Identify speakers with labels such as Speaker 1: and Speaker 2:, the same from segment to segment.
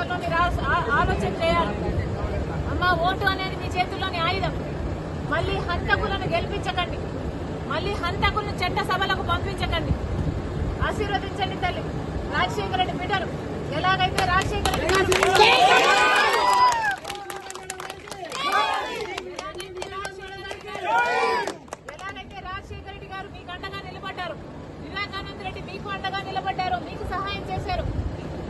Speaker 1: గెలిపించాలనో మీరు ఆలోచన చేయాలి. అమ్మ ఓటు అనేది మీ చేతుల్లోని ఆయుధం. మళ్ళీ హంతకులను గెలిపించకండి. మళ్ళీ హంతకులను చట్ట సభలకు పంపించకండి. ఆశీర్వదించండి తల్లి. రాజశేఖర రెడ్డి బిడ్డను ఎలాగైతే రాజశేఖర రెడ్డి గారు ఎలాగైతే రాజశేఖర రెడ్డి గారు మీకు అండగా నిలబడ్డారు వివేకానంద రెడ్డి మీకు అండగా నిలబడ్డారు మీకు సహాయం చేశారు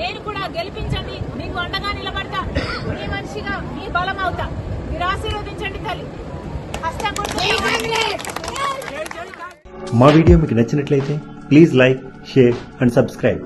Speaker 1: నేను కూడా గెలిపించండి మీకు అండగా నిలబడతా. మీ మనిషిగా మీ బలం అవుతా మీరు ఆశీర్వదించండి తల్లి.
Speaker 2: మా వీడియో మీకు నచ్చినట్లయితే please like share and subscribe.